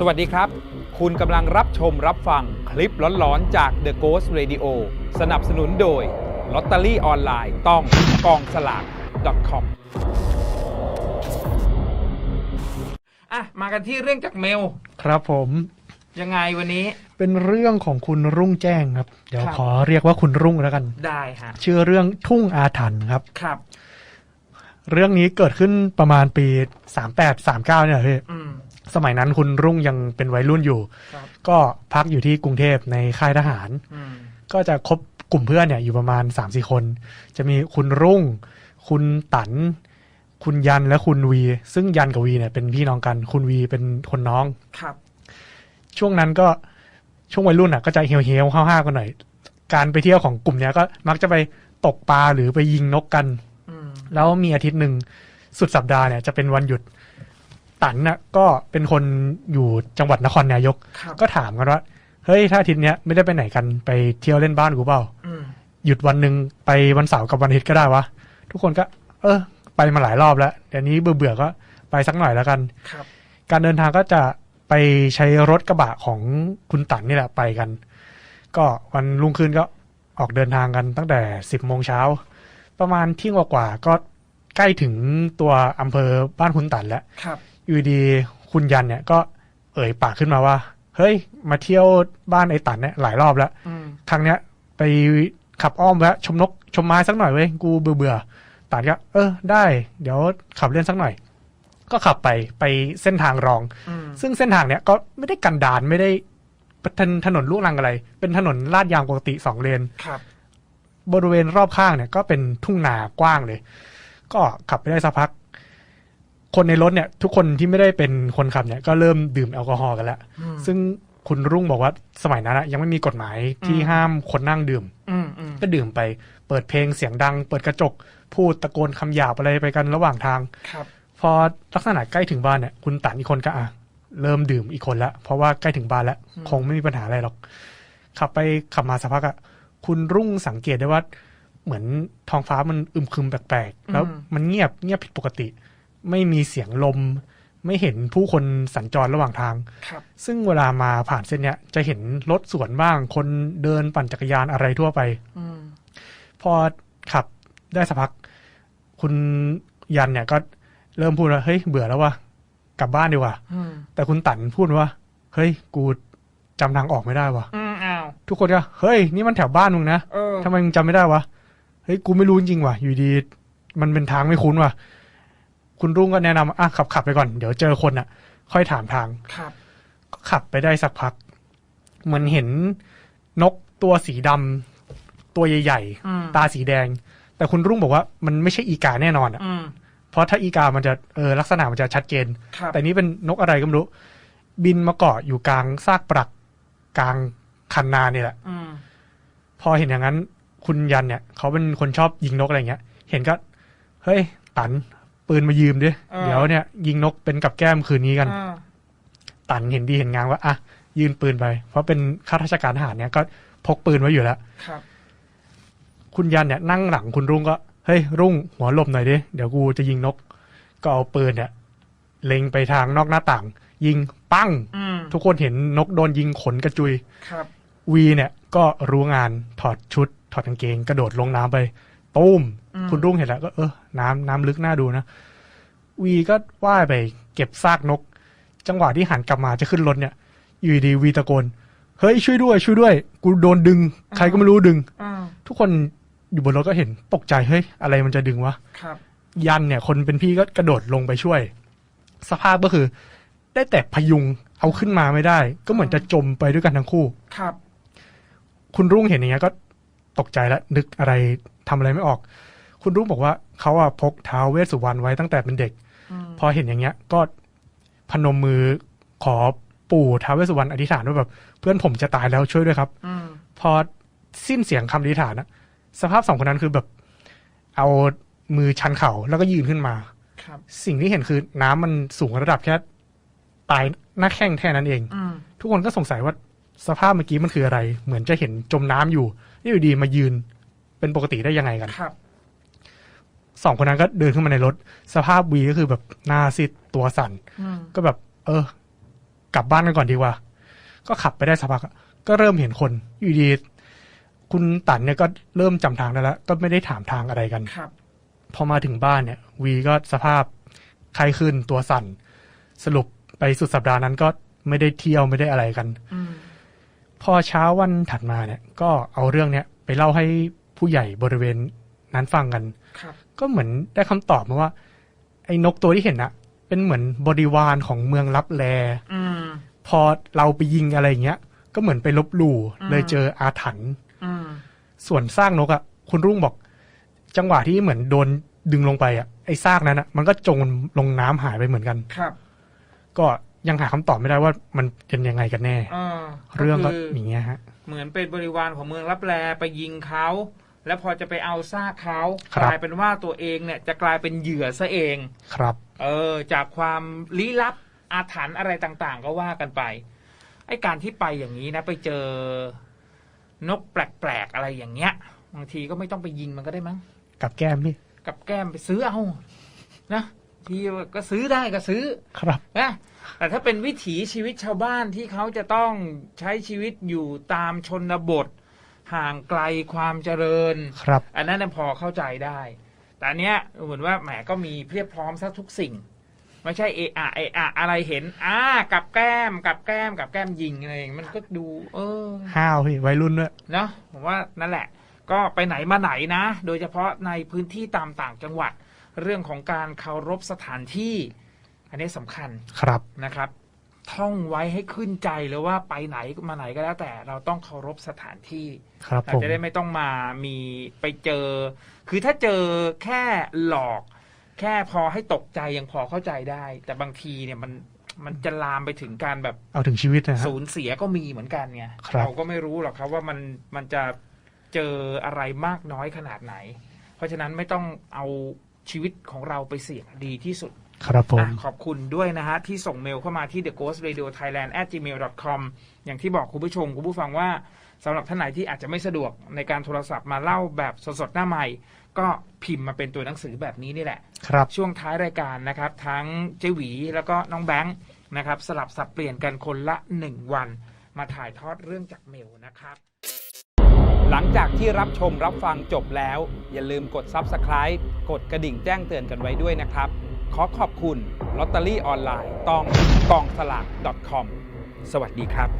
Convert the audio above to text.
สวัสดีครับ คุณกำลังรับชมรับฟังคลิปหลอนๆ จาก The Ghost Radio สนับสนุนโดยลอตเตอรี่ออนไลน์ต้องกองสลาก .com อะ มากันที่เรื่องจากเมล ครับผม ยังไงวันนี้ เป็นเรื่องของคุณรุ่งแจ้งครับ เดี๋ยวครับ ขอเรียกว่าคุณรุ่งแล้วกัน ได้ฮะ ชื่อเรื่องทุ่งอาถรรพ์ครับ ครับ เรื่องนี้เกิดขึ้นประมาณปี 38 39 เนี่ยพี่ อืม สมัยนั้นคุณรุ่งยังเป็นวัยรุ่นอยู่ครับก็พักอยู่ที่กรุงเทพในค่ายทหารอืมก็จะคบกลุ่มเพื่อนเนี่ยอยู่ประมาณ3-4คน จะมีคุณรุ่ง คุณตัน คุณยันและคุณวี ซึ่งยันกับวีเนี่ยเป็นพี่น้องกัน คุณวีเป็นคนน้อง ครับ ช่วงนั้นก็ช่วงวัยรุ่นอะ ก็จะเฮียวเฮียวๆห้าวๆกันหน่อย การไปเที่ยวของกลุ่มเนี้ยก็มักจะไปตกปลาหรือไปยิงนกกันอืมแล้วมีอาทิตย์หนึ่งสุดสัปดาห์เนี่ยจะเป็นวันหยุด ตันน่ะก็เป็นคนอยู่จังหวัดนครนายกครับก็ถามกันว่า เฮ้ย ถ้าอาทิตย์เนี้ยไม่ได้ไปไหนกันไปเที่ยวเล่นบ้านกูเปล่าอืมหยุดวันหนึ่งไปวันเสาร์กับวันอาทิตย์ก็ได้วะ ทุกคนก็ เออ ไปมาหลายรอบแล้วเดี๋ยวนี้เบื่อๆก็ไปสักหน่อยแล้วกันครับการเดินทางก็จะไปใช้รถกระบะของคุณตันนี่แหละไปกัน ก็วันรุ่งขึ้นก็ออกเดินทางกันตั้งแต่สิบโมงเช้า ประมาณเที่ยงกว่าๆก็ใกล้ถึงตัวอำเภอบ้านคุณตันแล้วครับ อยู่ดีคุณยันเนี่ยก็เอ่ยปากขึ้นมาว่า เฮ้ย มาเที่ยวบ้านไอ้ตันเนี่ยหลายรอบแล้วอืมครั้งเนี้ยไปขับอ้อมแวะชมนกชมไม้สักหน่อยเว้ยกูเบื่อเบื่อๆตันก็เออได้ เดี๋ยวขับเล่นสักหน่อย ก็ขับไปไปเส้นทางรองอืมซึ่งเส้นทางเนี้ยก็ไม่ได้กันดานไม่ได้ถนถนนลูกรังอะไร เป็นถนนลาดยางปกติสองเลนครับ บริเวณรอบข้างเนี่ย ก็เป็นทุ่งนากว้างเลย ก็ขับไปได้สักพัก คนในรถเนี่ยทุกคนที่ไม่ได้เป็นคนขับเนี่ยก็เริ่มดื่มแอลกอฮอล์กันแล้วอืมซึ่งคุณรุ่งบอกว่าสมัยนั้นอะยังไม่มีกฎหมายที่อืมห้ามคนนั่งดื่มอืมอืมก็ดื่มไปเปิดเพลงเสียงดัง เปิดกระจก พูดตะโกนคำหยาบอะไรไปกันระหว่างทางครับพอลักษณะใกล้ถึงบ้านเนี่ยคุณตันอีกคนก็อะเริ่มดื่มอีกคนละเพราะว่าใกล้ถึงบ้านแล้วอืมคงไม่มีปัญหาอะไรหรอก ขับไปขับมาสักพักอะคุณรุ่งสังเกตได้ว่า เหมือนท้องฟ้ามันอึมครึมแปลกๆแล้วมันเงียบเงียบผิดปกติ ไม่มีเสียงลม ไม่เห็นผู้คนสัญจรระหว่างทางครับซึ่งเวลามาผ่านเส้นเนี้ยจะเห็นรถสวนบ้าง คนเดินปั่นจักรยานอะไรทั่วไปอืมพอขับได้สักพัก คุณยันเนี่ยก็เริ่มพูดว่าเฮ้ยเบื่อแล้วว่ะกลับบ้านดีกว่าอืมแต่คุณตันพูดว่า เฮ้ย กูจำทางออกไม่ได้วะอืมอ้าวทุกคนก็เฮ้ย นี่มันแถวบ้านมึงนะเออทำไมมึงจำไม่ได้วะเฮ้ยกูไม่รู้จริงๆว่ะ อยู่ดี มันเป็นทางไม่คุ้นว่ะ คุณรุ่งก็แนะนำอะขับขับไปก่อนเดี๋ยวเจอคนอะ ค่อยถามทางครับก็ขับไปได้สักพัก เหมือนเห็นนกตัวสีดำตัวใหญ่อืม ๆ ตาสีแดง แต่คุณรุ่งบอกว่ามันไม่ใช่อีกาแน่นอนอะ อืมเพราะถ้าอีกามันจะเออลักษณะมันจะชัดเจน ครับแต่นี้เป็นนกอะไรก็ไม่รู้ บินมาเกาะอยู่กลางซากปรักกลางคันนาเนี่ยแหละ อืมพอเห็นอย่างนั้น คุณยันเนี่ย เขาเป็นคนชอบยิงนกอะไรเงี้ย เห็นก็ เฮ้ย ตัน ปืนมายืมดิเออเดี๋ยวเนี่ย ยิงนกเป็นกับแก้มคืนนี้กันอ่าตันเห็นดีเห็นงานว่าอะยืนปืนไป เพราะเป็นข้าราชการทหารเนี่ยก็พกปืนไว้อยู่แล้วครับ คุณยันเนี่ย นั่งหลังคุณรุ่งก็เฮ้ยรุ่งหัวหลบหน่อยดิเดี๋ยวกูจะยิงนก ก็เอาปืนเนี่ย เล็งไปทางนอกหน้าต่าง ยิงปั้งอืมทุกคนเห็นนกโดนยิงขนกระจุย ครับ วีเนี่ย ก็รู้งานถอดชุด ถอดกางเกง กระโดดลงน้ำไปตุ้มอืม คุณรุ่งเห็นแล้วก็เออน้ำน้ำลึกน่าดูนะวีก็ว่ายไปเก็บซากนก จังหวะที่หันกลับมาจะขึ้นรถเนี่ย อยู่ดีๆวีตะโกนเฮ้ยช่วยด้วย ช่วยด้วย กูโดนดึง ใครก็ไม่รู้ดึงอ่าทุกคนอยู่บนรถก็เห็นตกใจเฮ้ยอะไรมันจะดึงวะครับยันเนี่ย คนเป็นพี่ก็กระโดดลงไปช่วย สภาพก็คือ ได้แต่พยุงเอาขึ้นมาไม่ได้ ก็เหมือนจะจมไปด้วยกันทั้งคู่ครับ คุณรุ่งเห็นอย่างเงี้ยก็ตกใจแล้วนึกอะไรทำอะไรไม่ออก คุณรุ่งบอกว่าเขาอะพกท้าวเวสสุวรรณไว้ตั้งแต่เป็นเด็กอืมพอเห็นอย่างเงี้ย ก็พนมมือขอปู่ท้าวเวสสุวรรณอธิษฐานว่าแบบ เพื่อนผมจะตายแล้วช่วยด้วยครับอืมพอสิ้นเสียงคำอธิษฐานนะสภาพสองคนนั้นคือแบบ เอามือชันเข่าแล้วก็ยืนขึ้นมาครับสิ่งที่เห็นคือน้ำมันสูงระดับแค่ปลายหน้าแข้งแค่นั้นเองอืมทุกคนก็สงสัยว่าสภาพเมื่อกี้มันคืออะไร เหมือนจะเห็นจมน้ำอยู่นี่อยู่ดีมายืนเป็นปกติได้ยังไงกันครับ สองคนนั้นก็เดินขึ้นมาในรถ สภาพวีก็คือแบบหน้าซีดตัวสั่นอืมก็แบบ เออ กลับบ้านกันก่อนดีกว่า ก็ขับไปได้สักพักอะก็เริ่มเห็นคน อยู่ดีคุณตันเนี่ยก็เริ่มจำทางได้แล้ว ก็ไม่ได้ถามทางอะไรกันครับ พอมาถึงบ้านเนี่ย วีก็สภาพไข้ขึ้นตัวสั่น สรุปไปสุดสัปดาห์นั้นก็ไม่ได้เที่ยวไม่ได้อะไรกันอืมพอเช้าวันถัดมาเนี่ย ก็เอาเรื่องเนี้ยไปเล่าให้ผู้ใหญ่บริเวณ นั้นฟังกันครับก็เหมือนได้คำตอบมาว่า ไอ้นกตัวที่เห็นอะเป็นเหมือนบริวารของเมืองลับแลอืมพอเราไปยิงอะไรอย่างเงี้ย ก็เหมือนไปลบหลู่อืมเลยเจออาถรรพ์อืมส่วนซากนกอะคุณรุ่งบอก จังหวะที่เหมือนโดนดึงลงไปอะไอ้ซากนั้นอะมันก็จมลงน้ำหายไปเหมือนกันครับ ก็ยังหาคำตอบไม่ได้ว่ามันเป็นยังไงกันแน่เออเรื่องก็คืออย่างเงี้ยฮะ เหมือนเป็นบริวารของเมืองรับแลไปยิงเขา แล้วพอจะไปเอาซากเขาครักบลายเป็นว่าตัวเองเนี่ยจะกลายเป็นเหยื่อซะเองครับ เออ จากความลี้ลับอาถรรพ์อะไรต่างๆ ก็ว่ากันไป ไอ้การที่ไปอย่างนี้นะ ไปเจอนกแปลกๆอะไรอย่างเงี้ยบางทีก็ไม่ต้องไปยิงมันก็ได้มั้งกับแก้มพี่กับแก้มไปซื้อเอา นะทีก็ซื้อได้ก็ซื้อครับนะแต่ถ้าเป็นวิถีชีวิตชาวบ้านที่เขาจะต้องใช้ชีวิตอยู่ตามชนบท ห่างไกลความเจริญ ครับ อันนั้นนะพอเข้าใจได้ แต่อันเนี้ยเหมือนว่าแหมก็มีเพียบพร้อมซะทุกสิ่ง ไม่ใช่เอะอะเอะอะอะไรเห็นอ่ากับแก้มกับแก้มกับแก้มยิงอะไรอย่างเงี้ยมันก็ดู เออห้าวพี่วัยรุ่นด้วยเนาะผมว่านั่นแหละ ก็ไปไหนมาไหนนะ โดยเฉพาะในพื้นที่ตามต่างจังหวัด เรื่องของการเคารพสถานที่ อันนี้สำคัญครับนะครับ ท่องไว้ให้ขึ้นใจเลยว่าไปไหนมาไหนก็แล้วแต่เราต้องเคารพสถานที่ครับเราผมจะได้ไม่ต้องมามีไปเจอ คือถ้าเจอแค่หลอก แค่พอให้ตกใจยังพอเข้าใจได้ แต่บางทีเนี่ยมันมันจะลามไปถึงการแบบเอาถึงชีวิตนะฮะสูญเสียก็มีเหมือนกันไงครับเราก็ไม่รู้หรอกครับว่ามันมันจะเจออะไรมากน้อยขนาดไหน เพราะฉะนั้นไม่ต้องเอาชีวิตของเราไปเสี่ยงดีที่สุด ครับผมอะขอบคุณด้วยนะฮะ ที่ส่งเมลเข้ามาที่ the ghost radio thailand at gmail com อย่างที่บอกคุณผู้ชมคุณผู้ฟังว่าสำหรับท่านไหนที่อาจจะไม่สะดวกในการโทรศัพท์มาเล่าแบบสดๆหน้าใหม่ ก็พิมพ์มาเป็นตัวหนังสือแบบนี้นี่แหละ ครับช่วงท้ายรายการนะครับ ทั้งเจหวีแล้วก็น้องแบงค์นะครับ สลับสับเปลี่ยนกันคนละหนึ่งวัน มาถ่ายทอดเรื่องจากเมลนะครับ หลังจากที่รับชมรับฟังจบแล้ว อย่าลืมกด Subscribe กดกระดิ่งแจ้งเตือนกันไว้ด้วยนะครับ ขอขอบคุณลอตเตอรี่ออนไลน์ต้องกองสลาก .com สวัสดีครับ